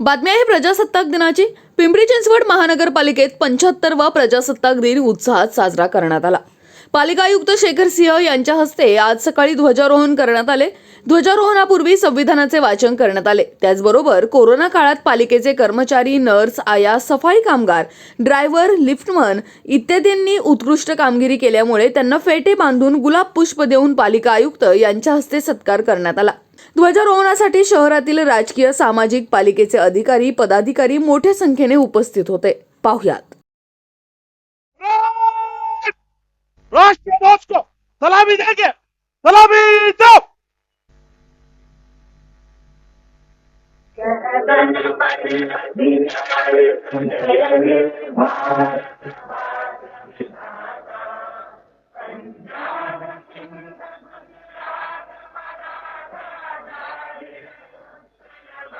बातमी आहे प्रजासत्ताक दिनाची. पिंपरी चिंचवड महानगरपालिकेत पंच्याहत्तरवा प्रजासत्ताक दिन उत्साहात साजरा करण्यात आला. पालिका आयुक्त शेखर सिंह यांच्या हस्ते आज सकाळी ध्वजारोहण करण्यात आले. ध्वजारोहणापूर्वी संविधानाचे वाचन करण्यात आले. त्याचबरोबर कोरोना काळात पालिकेचे कर्मचारी नर्स आया सफाई कामगार ड्रायव्हर लिफ्टमन इत्यादींनी उत्कृष्ट कामगिरी केल्यामुळे त्यांना फेटे बांधून गुलाब पुष्प देऊन पालिका आयुक्त यांच्या हस्ते सत्कार करण्यात आला. ध्वजारोहणासाठी शहरातील राजकीय सामाजिक पालिकेचे अधिकारी पदाधिकारी मोठ्या संख्येने उपस्थित होते. पाहुयात.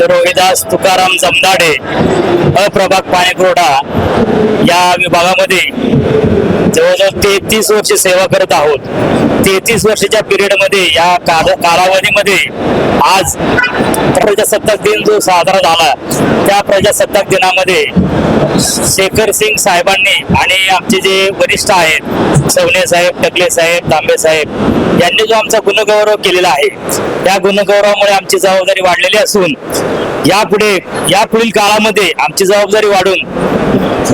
रोहिदास तुकाराम जमदाडे अप्रभाग पाणीपुरवठा या विभागामध्ये जवळजवळ तेहतीस वर्ष सेवा करत आहोत. तेहतीस वर्षाच्या पिरियडमध्ये या कालावधीमध्ये आज प्रजासत्ताक दिन जो साजरा झाला त्या प्रजासत्ताक दिनामध्ये शेखर सिंग साहेबांनी आणि आमचे जे वरिष्ठ आहेत सवणे साहेब टकले साहेब तांबे साहेब यांनी जो आमचा गुणगौरव केलेला आहे त्या गुणगौरवामुळे आमची जबाबदारी वाढलेली असून यापुढे यापुढील काळामध्ये आमची जबाबदारी वाढून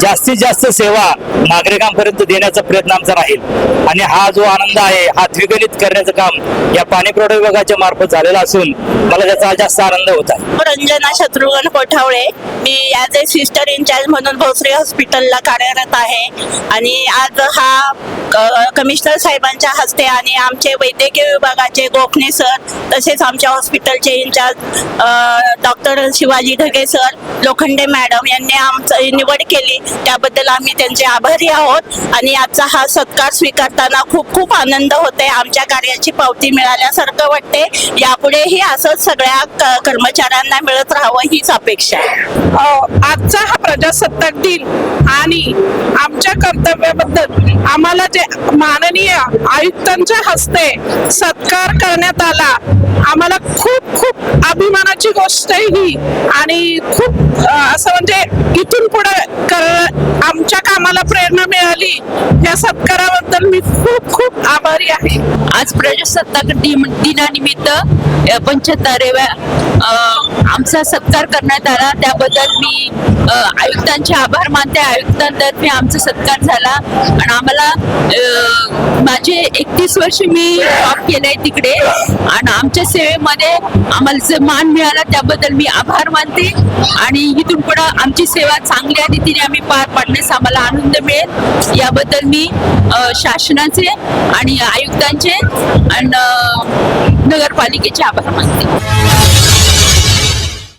जास्तीत जास्त सेवा नागरिकांपर्यंत देण्याचा प्रयत्न आमचा राहील. आणि हा जो आनंद आहे हा द्विगणित करण्याचं काम या पाणी पुरवठा विभागाच्या मार्फत झालेला असून मला त्याचा जास्त आनंद होत आहे. रंजना शत्रुघ्न कोठावळे. मी ॲज ए सिस्टर इन्चार्ज म्हणून भोसरी हॉस्पिटलला कार्यरत आहे. आणि आज हा कमिशनर साहेबांच्या हस्ते आणि आमचे वैद्यकीय विभागाचे गोखणे सर तसेच आमच्या हॉस्पिटलचे incharge doctor Shivaji Dhage sir Lokhande madam यांनी आमचं निवड केली. त्याबद्दल आम्ही त्यांचे आभारी आहोत आणि आजचा हा सत्कार स्वीकारताना खूप खूप आनंद होते आमच्या कार्याची पावती मिळाल्यासारखं वाटते यापुढेही असंच सगळ्या क- कर्मचाऱ्यांना मिळत राहावं हीच अपेक्षा आहे. आजचा हा प्रजासत्ताक दिन आणि आमच्या कर्तव्याबद्दल आम्हाला जे माननीय आयुक्तांच्या हस्ते सत्कार करण्यात आला. आम्हाला खूप खूप अभिमानाची गोष्ट आहे ही. आणि खूप असं म्हणजे इथून पुढे आमच्या कामाला प्रेरणा मिळाली. या सत्काराबद्दल मी खूप खूप आभारी आहे. आज प्रजासत्ताक दिन दिनानिमित्त पंच्याहत्तराव्या आमचा सत्कार करण्यात आला. त्याबद्दल मी आयुक्तांचे आभार मानते. आयुक्तांतर्फे आमचा सत्कार झाला. आणि आम्हाला माझे एकतीस वर्ष मी जॉब केलंय तिकडे. आणि आमच्या सेवेमध्ये आम्हाला जे मान मिळाला त्याबद्दल मी आभार मानते. आणि इथून पुढे आमची सेवा चांगल्या रीतीने आम्ही पार पाडण्यास आम्हाला आनंद मिळेल. याबद्दल मी शासनाचे आणि आयुक्तांचे आणि नगरपालिकेचे आभार मानते.